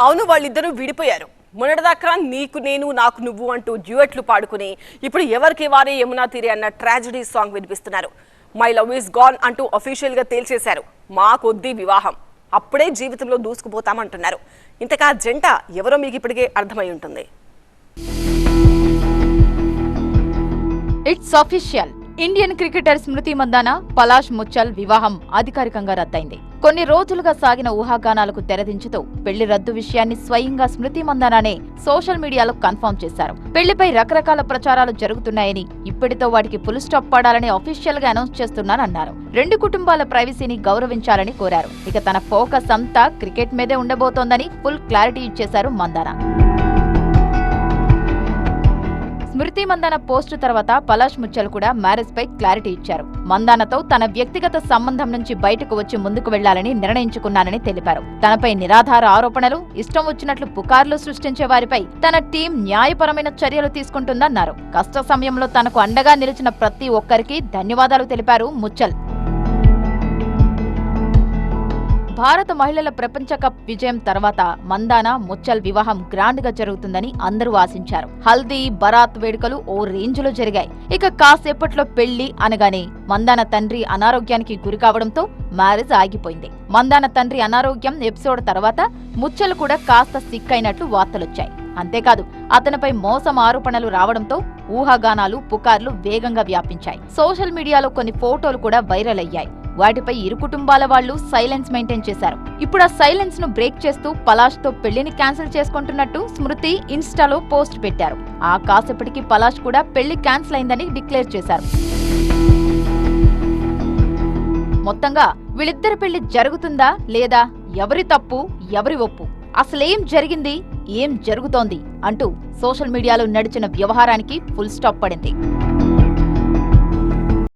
అవును వాళ్ళిద్దరూ విడిపోయారు. మొన్నటిదాకా నీకు నేను నాకు నువ్వు అంటూ డ్యూయట్లు పాడుకుని ఇప్పుడు ఎవరికి వారే యమునా తీరే అన్న ట్రాజడీ సాంగ్ వినిపిస్తున్నారు. మై లవ్ ఈస్ గాన్ అంటూ అఫీషియల్గా తేల్చేశారు. మా కొద్దీ వివాహం. అప్పుడే జీవితంలో దూసుకుపోతామంటున్నారు. ఇంతకా జంట ఎవరో మీకు ఇప్పటికే అర్థమై ఉంటుంది. It's official Indian cricketer Smriti Mandhana Palash Muchhal వివాహం అధికారికంగా రద్దయింది. కొన్ని రోజులుగా సాగిన ఊహాగానాలకు తెరదించుతూ పెళ్ళి రద్దు విషయాన్ని స్వయంగా స్మృతి మందానానే సోషల్ మీడియాలో కన్ఫర్మ్ చేశారు. పెళ్ళిపై రకరకాల ప్రచారాలు జరుగుతున్నాయని ఇప్పటితో వాటికి ఫుల్ స్టాప్ పడాలని అఫీషియల్గా అనౌన్స్ చేస్తున్నానన్నారు. రెండు కుటుంబాల ప్రైవసీని గౌరవించాలని కోరారు. ఇక తన ఫోకస్ అంతా క్రికెట్ మీదే ఉండబోతోందని ఫుల్ క్లారిటీ ఇచ్చేశారు మందానా. శృతి మందాన పోస్టు తర్వాత పలాష్ ముచ్చల్ కూడా మ్యారేజ్ పై క్లారిటీ ఇచ్చారు. మందానతో తన వ్యక్తిగత సంబంధం నుంచి బయటకు వచ్చి ముందుకు వెళ్ళాలని నిర్ణయించుకున్నానని తెలిపారు. తనపై నిరాధార ఆరోపణలు ఇష్టం వచ్చినట్లు పుకార్లు సృష్టించే వారిపై తన టీం న్యాయపరమైన చర్యలు తీసుకుంటుందన్నారు. కష్ట సమయంలో తనకు అండగా నిలిచిన ప్రతి ఒక్కరికి ధన్యవాదాలు తెలిపారు ముచ్చల్. భారత మహిళల ప్రపంచ కప్ విజయం తర్వాత మందాన ముచ్చల్ వివాహం గ్రాండ్గా జరుగుతుందని అందరూ ఆశించారు. హల్దీ బరాత్ వేడుకలు ఓ రేంజ్లో జరిగాయి. ఇక కాసేపట్లో పెళ్ళి అనగానే మందాన తండ్రి అనారోగ్యానికి గురి కావడంతో మ్యారేజ్ ఆగిపోయింది. మందాన తండ్రి అనారోగ్యం ఎపిసోడ్ తర్వాత ముచ్చల్ కూడా కాస్త సిక్ అయినట్లు వార్తలొచ్చాయి. అంతేకాదు అతనిపై మోసం ఆరోపణలు రావడంతో ఊహాగానాలు పుకార్లు వేగంగా వ్యాపించాయి. సోషల్ మీడియాలో కొన్ని ఫోటోలు కూడా వైరల్ అయ్యాయి. వాటిపై ఇరు కుటుంబాల వాళ్ళు సైలెన్స్ మెయింటైన్ చేశారు. ఇప్పుడు ఆ సైలెన్స్ను బ్రేక్ చేస్తూ పలాష్తో పెళ్ళిని క్యాన్సిల్ చేసుకుంటున్నట్టు స్మృతి ఇన్స్టాలో పోస్ట్ పెట్టారు. ఆ కాసేపటికి పలాష్ కూడా పెళ్ళి క్యాన్సిల్ అయిందని డిక్లేర్ చేశారు. మొత్తంగా వీళ్ళిద్దరి పెళ్ళి జరుగుతుందా లేదా? ఎవరి తప్పు ఎవరి ఒప్పు? అసలేం జరిగింది? ఏం జరుగుతోంది? అంటూ సోషల్ మీడియాలో నడిచిన వ్యవహారానికి ఫుల్ స్టాప్ పడింది.